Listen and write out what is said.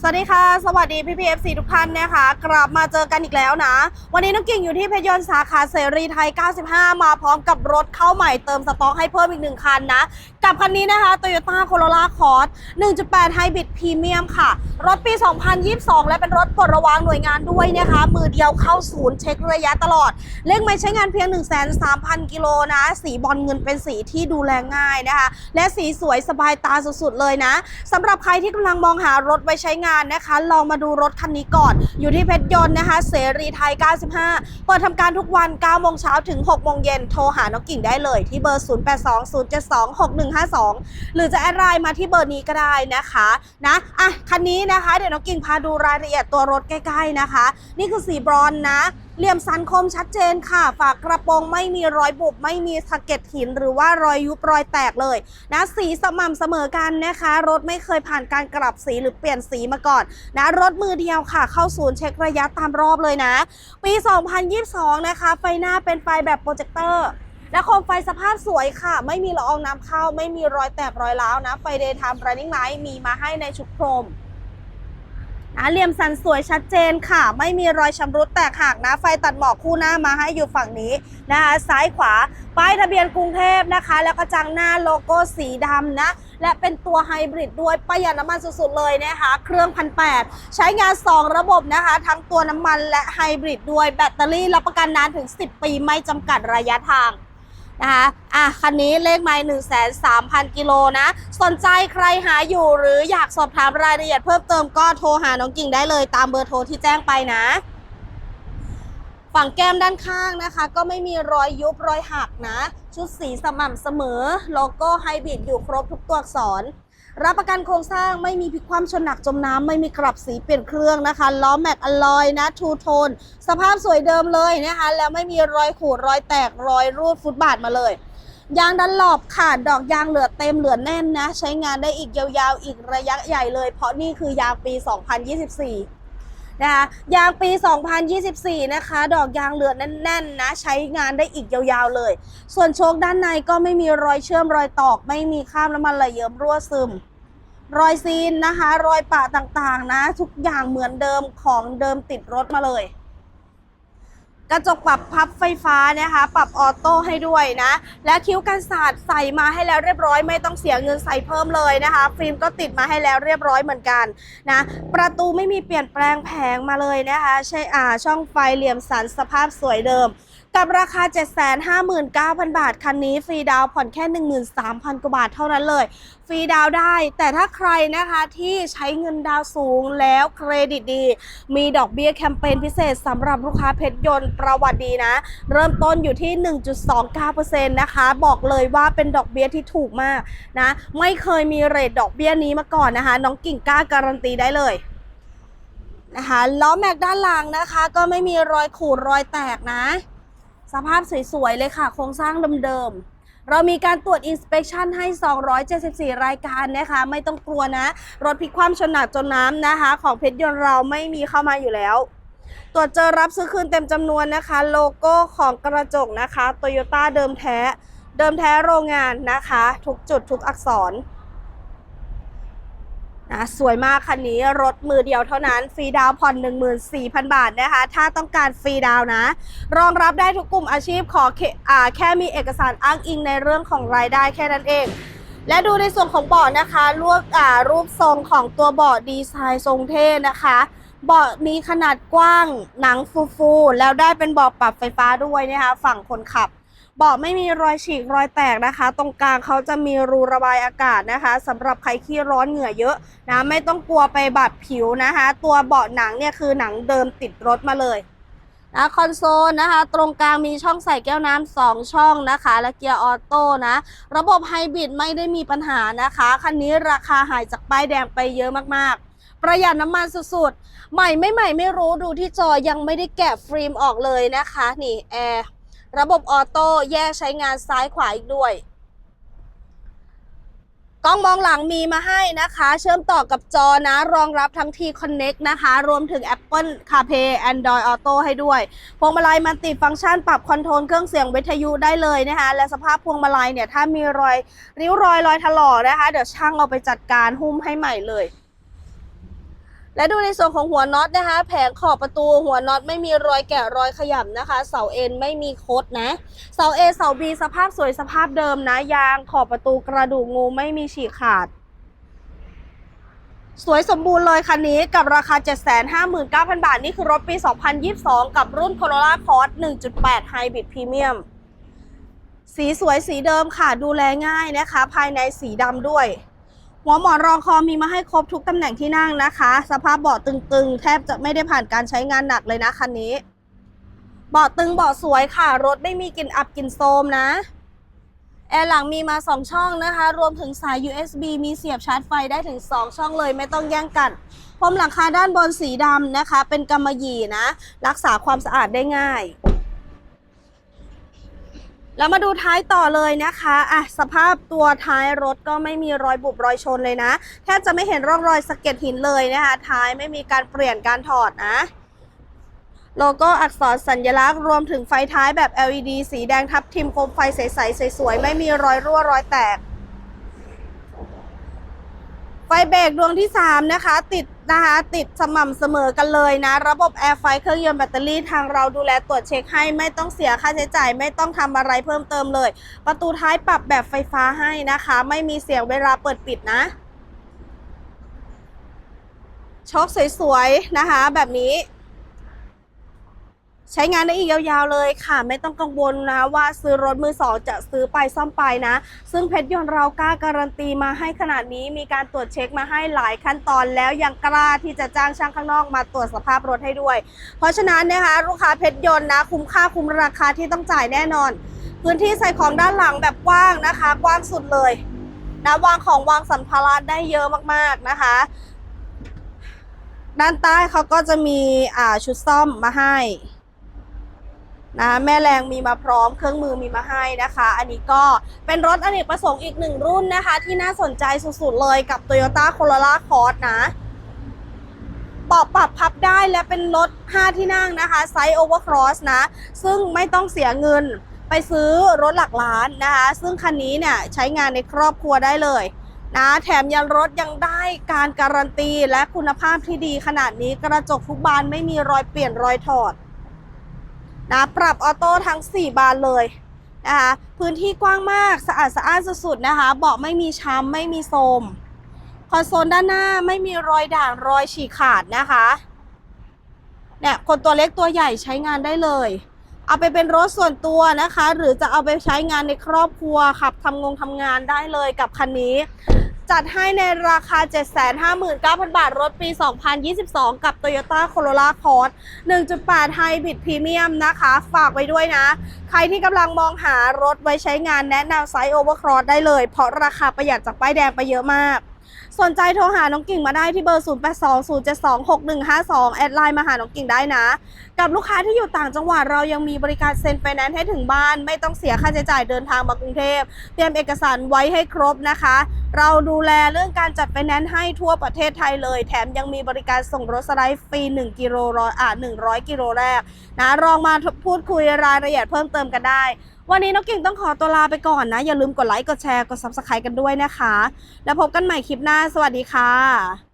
สวัสดีค่ะ สวัสดีพี่พีเอฟซีทุกท่านนะคะ กลับมาเจอกันอีกแล้วนะ วันนี้น้องกิ่งอยู่ที่เพชรยนต์สาขาเสรีไทย 95 มาพร้อมกับรถเข้าใหม่เติมสต็อกให้เพิ่มอีกหนึ่งคันนะ กับคันนี้นะคะ Toyota Corolla Cross 1.8 Hybrid Premium ค่ะ รถปี 2022 และเป็นรถปลดระวางหน่วยงานด้วยนะคะ มือเดียวเข้าศูนย์เช็คระยะตลอด เลขไม่ใช้งานเพียง 1,3,000 กิโลนะ สีบอลเงินเป็นสีที่ดูแลง่ายนะคะ และสีสวยสบายตาสุดๆเลยนะสำหรับใครที่กำลังมองหารถไว้ใช้งานนะคะ ลองมาดูรถคันนี้ก่อน อยู่ที่เพชรยนต์นะคะ เสรีไทย 95 เปิดทำการทุกวัน 9 โมงเช้าถึง 6 โมงเย็นโทรหาน้องกิ่งได้เลยที่เบอร์ 0820726152 หรือจะแอดไลน์มาที่เบอร์นี้ก็ได้นะคะนะอะคันนี้นะคะ เดี๋ยวน้องกิ่งพาดูรายละเอียดตัวรถใกล้ๆนะคะ นี่คือสีบรอนนะ เหลี่ยมสันคมชัดเจนค่ะ ฝากกระโปรงไม่มีรอยบุบไม่มีสะเก็ดหิน หรือว่ารอยยุบรอยแตกเลยนะสีสม่ำเสมอกันนะคะ รถไม่เคยผ่านการกลับสีหรือเปลี่ยนสีมาก่อนนะรถมือเดียวค่ะ เข้าศูนย์เช็คระยะตามรอบเลยนะ ปี 2022 นะคะ ไฟหน้าเป็นไฟแบบโปรเจคเตอร์และโคมไฟสภาพสวยค่ะ ไม่มีละอองน้ำเข้า ไม่มีรอยแตกรอยร้าวนะ ไฟเดย์ไทม์ running light มีมาให้ในชุดโครม นะเหลี่ยมสันสวยชัดเจนค่ะ ไม่มีรอยชำรุดแตกหักนะ ไฟตัดหมอกคู่หน้ามาให้อยู่ฝั่งนี้นะคะ ซ้ายขวา ป้ายทะเบียนกรุงเทพนะคะ แล้วก็จังหน้าโลโก้สีดำนะ และเป็นตัวไฮบริดด้วยประหยัดน้ำมันสุดๆเลยนะคะ เครื่องพันแใช้งาน 2 ระบบนะคะ ทั้งตัวน้ำมันและไฮบริดด้วยแบตเตอรี่รับประกันนานถึง 10 ปีไม่จำกัดระยะทาง นะคะอะคันนี้เลขไมล์หนึ่งแสนสามพันกิโลนะ สนใจใครหาอยู่หรืออยากสอบถามรายละเอียดเพิ่มเติมก็โทรหาน้องกิ่งได้เลยตามเบอร์โทรที่แจ้งไปนะฝั่งแก้มด้านข้างนะคะ ก็ไม่มีรอยยุบรอยหักนะ ชุดสีสม่ำเสมอ โลโก้ไฮบริดอยู่ครบทุกตัวอักษร รับประกันโครงสร้างไม่มีพลิกคว่ำชนหนักจมน้ำไม่มีกลับสีเปลี่ยนเครื่องนะคะล้อแม็กอลลอยนะทูโทนสภาพสวยเดิมเลยนะคะแล้วไม่มีรอยขูดรอยแตกรอยรูดฟุตบาทมาเลยยางดันหลอบขาดดอกยางเหลือเต็มเหลือแน่นนะ ใช้งานได้อีกยาวๆ อีกระยะใหญ่เลย เพราะนี่คือยางปี 2024 นะคะยางปี 2024 นะคะ ดอกยางเหลือแน่นๆนะใช้งานได้อีกยาวๆเลย ส่วนโชคด้านในก็ไม่มีรอยเชื่อมรอยตอก ไม่มีข้ามน้ำมันไหลเยิ้มรั่วซึม รอยซีนนะคะ รอยปะต่างๆนะ ทุกอย่างเหมือนเดิมของเดิมติดรถมาเลย กระจกปรับพับไฟฟ้านะคะ ปรับออโต้ให้ด้วยนะ และคิ้วกันศาสตร์ใส่มาให้แล้วเรียบร้อยไม่ต้องเสียเงินใส่เพิ่มเลยนะคะ ฟิล์มก็ติดมาให้แล้วเรียบร้อยเหมือนกันนะ ประตูไม่มีเปลี่ยนแปลงแผงมาเลยนะคะ ใช่อ่าช่องไฟเหลี่ยมสันสภาพสวยเดิม กับราคา 759,000 บาท คันนี้ฟรีดาวผ่อนแค่ 13,000 กว่าบาทเท่านั้นเลย ฟรีดาวได้ แต่ถ้าใครนะคะที่ใช้เงินดาวสูงแล้วเครดิตดี มีดอกเบี้ยแคมเปญพิเศษสำหรับลูกค้าเพชรยนต์ประวัติดีนะ เริ่มต้นอยู่ที่ 1.29%นะคะ บอกเลยว่าเป็นดอกเบี้ยที่ถูกมากนะ ไม่เคยมีเรทดอกเบี้ยนี้มาก่อนนะคะ น้องกิ่งกล้าการันตีได้เลยนะคะล้อแม็กด้านหลังนะคะ ก็ไม่มีรอยขูดรอยแตกนะ สภาพสวยๆเลยค่ะ โครงสร้างเดิมๆ เรามีการตรวจ inspection ให้ 274 รายการนะคะ ไม่ต้องกลัวนะ รถพลิกคว่ำชนหนักจนน้ำนะคะ ของเพชรยนต์เราไม่มีเข้ามาอยู่แล้ว ตรวจเจอรับซื้อคืนเต็มจำนวนนะคะ โลโก้ของกระจกนะคะโตโยต้าเดิมแท้ เดิมแท้โรงงานนะคะ ทุกจุดทุกอักษร นะสวยมากคันนี้รถมือเดียวเท่านั้นฟรีดาวน์ผ่อน 14,000 บาทนะคะ ถ้าต้องการฟรีดาวนะ รองรับได้ทุกกลุ่มอาชีพขอแค่อ่าแค่มีเอกสารอ้างอิงในเรื่องของรายได้แค่นั้นเอง และดูในส่วนของเบาะนะคะรูปรูปทรงของตัวเบาะดีไซน์ทรงเท่นะคะเบาะมีขนาดกว้างหนังฟูๆแล้วได้เป็นเบาะปรับไฟฟ้าด้วยนะคะฝั่งคนขับ เบาะไม่มีรอยฉีกรอยแตกนะคะ ตรงกลางเขาจะมีรูระบายอากาศนะคะสำหรับใครขี้ร้อนเหงื่อเยอะนะไม่ต้องกลัวไปบาดผิวนะคะ ตัวเบาะหนังเนี่ยคือหนังเดิมติดรถมาเลยนะคอนโซลนะคะ ตรงกลางมีช่องใส่แก้วน้ำสองช่องนะคะ และเกียร์ออโต้นะ ระบบไฮบริดไม่ได้มีปัญหานะคะ คันนี้ราคาหายจากป้ายแดงไปเยอะมากๆ ประหยัดน้ำมันสุดๆ ใหม่ไม่ใหม่ไม่รู้ดูที่จอยังไม่ได้แกะฟิล์มออกเลยนะคะ นี่แอร์ ระบบออโต้แยกใช้งานซ้ายขวาอีกด้วย กล้องมองหลังมีมาให้นะคะ เชื่อมต่อกับจอนะ รองรับทั้ง T Connect นะคะ รวมถึง Apple CarPlay Android Auto ให้ด้วย พวงมาลัยมันติดฟังก์ชันปรับคอนโทรลเครื่องเสียงวิทยุได้เลยนะคะ และสภาพพวงมาลัยเนี่ย ถ้ามีรอยริ้วรอยรอยถลอกนะคะ เดี๋ยวช่างเอาไปจัดการหุ้มให้ใหม่เลย และดูในส่วนของหัวน็อตนะคะ แผงขอบประตูหัวน็อตไม่มีรอยแกะรอยขยับนะคะ เสาเอ็นไม่มีคดนะ เสา A เสา B สภาพสวยสภาพเดิมนะ ยางขอบประตูกระดูกงูไม่มีฉีกขาด สวยสมบูรณ์เลยคันนี้กับราคา 759,000 บาท นี่คือรถปี 2022 กับรุ่น Corolla Cross 1.8 Hybrid Premium สีสวยสีเดิมค่ะดูแลง่ายนะคะ ภายในสีดำด้วย หัวหมอนรองคอมีมาให้ครบทุกตำแหน่งที่นั่งนะคะ สภาพเบาะตึงๆ แทบจะไม่ได้ผ่านการใช้งานหนักเลยนะคันนี้เบาะตึงเบาะสวยค่ะ รถไม่มีกลิ่นอับกลิ่นโทมนะ แอร์หลังมีมา 2 ช่องนะคะ รวมถึงสาย USB มีเสียบชาร์จไฟได้ถึง 2 ช่องเลยไม่ต้องแย่งกันพรมหลังคาด้านบนสีดำนะคะ เป็นกำมะหยี่นะ รักษาความสะอาดได้ง่าย แล้วมาดูท้ายต่อเลยนะคะอะสภาพตัวท้ายรถก็ไม่มีรอยบุบรอยชนเลยนะ แทบจะไม่เห็นร่องรอยสะเก็ดหินเลยนะคะ ท้ายไม่มีการเปลี่ยนการถอดนะโลโก้อักษรสัญลักษณ์รวมถึงไฟท้ายแบบ LED สีแดงทับทิมโคมไฟใสๆสวยๆ ไม่มีรอยรั่วรอยแตก เบรกดวงที่ 3 นะคะ ติดนะคะติดสม่ำเสมอกันเลยนะ ระบบแอร์ไฟเครื่องยนต์แบตเตอรี่ทางเราดูแลตรวจเช็คให้ไม่ต้องเสียค่าใช้จ่าย ไม่ต้องทำอะไรเพิ่มเติมเลย ประตูท้ายปรับแบบไฟฟ้าให้นะคะ ไม่มีเสียงเวลาเปิดปิดนะช็อคสวยๆนะคะแบบนี้ ใช้งานได้อีกยาวๆเลยค่ะ ไม่ต้องกังวลนะว่าซื้อรถมือสองจะซื้อไปซ่อมไปนะ ซึ่งเพชรยนต์เรากล้าการันตีมาให้ขนาดนี้มีการตรวจเช็คมาให้หลายขั้นตอนแล้วยังกล้าที่จะจ้างช่างข้างนอกมาตรวจสภาพรถให้ด้วย เพราะฉะนั้นนะคะลูกค้าเพชรยนต์นะ คุ้มค่าคุ้มราคาที่ต้องจ่ายแน่นอน พื้นที่ใส่ของด้านหลังแบบกว้างนะคะ กว้างสุดเลยนะวางของวางสัมภาระได้เยอะมากๆนะคะด้านใต้เขาก็จะมีอ่าชุดซ่อมมาให้ นะแม่แรงมีมาพร้อมเครื่องมือมีมาให้นะคะ อันนี้ก็เป็นรถอเนกประสงค์อีกหนึ่งรุ่นนะคะ ที่น่าสนใจสุดๆเลยกับ Toyota Corolla Cross นะเบปรับพับได้และเป็นรถ 5 ที่นั่งนะคะไซส์ Overcross นะ ซึ่งไม่ต้องเสียเงินไปซื้อรถหลักล้านนะคะ ซึ่งคันนี้เนี่ยใช้งานในครอบครัวได้เลยนะแถมยังรถยังได้การการันตีและคุณภาพที่ดีขนาดนี้กระจกทุกบานไม่มีรอยเปลี่ยนรอยถอด นะปรับออโต้ทั้ง 4 บานเลยนะคะพื้นที่กว้างมากสะอาดสะอ้านสุดๆนะคะ เบาะไม่มีช้ำไม่มีโทมคอนโซลด้านหน้าไม่มีรอยด่างรอยฉีกขาดนะคะเนี่ยคนตัวเล็กตัวใหญ่ใช้งานได้เลย เอาไปเป็นรถส่วนตัวนะคะ หรือจะเอาไปใช้งานในครอบครัวขับทำงงทำงานได้เลยกับคันนี้ จัดให้ในราคา 759,000 บาท รถปี 2022 กับ Toyota Corolla Cross 1.8 Hybrid Premium นะคะ ฝากไว้ด้วยนะ ใครที่กำลังมองหารถไว้ใช้งานแนะนำไซส์ Overcross ได้เลย เพราะราคาประหยัดจากป้ายแดงไปเยอะมาก สนใจโทรหาน้องกิ่งมาได้ที่เบอร์ 0820726152 แอดไลน์มาหาน้องกิ่งได้นะ กับลูกค้าที่อยู่ต่างจังหวัดเรายังมีบริการเซ็นไฟแนนซ์ให้ถึงบ้าน ไม่ต้องเสียค่าใช้จ่ายเดินทางมากรุงเทพ เตรียมเอกสารไว้ให้ครบนะคะ เราดูแลเรื่องการจัดไฟแนนซ์ให้ทั่วประเทศไทยเลย แถมยังมีบริการส่งรถสไลด์ฟรี 1 กิโลร้อยอ่า100 กิโลแรกนะลองมาพูดคุยรายละเอียดเพิ่มเติมกันได้ วันนี้น้องกิ่งต้องขอตัวลาไปก่อนนะ อย่าลืมกดไลค์ กดแชร์ กด subscribe กันด้วยนะคะ แล้วพบกันใหม่คลิปหน้า สวัสดีค่ะ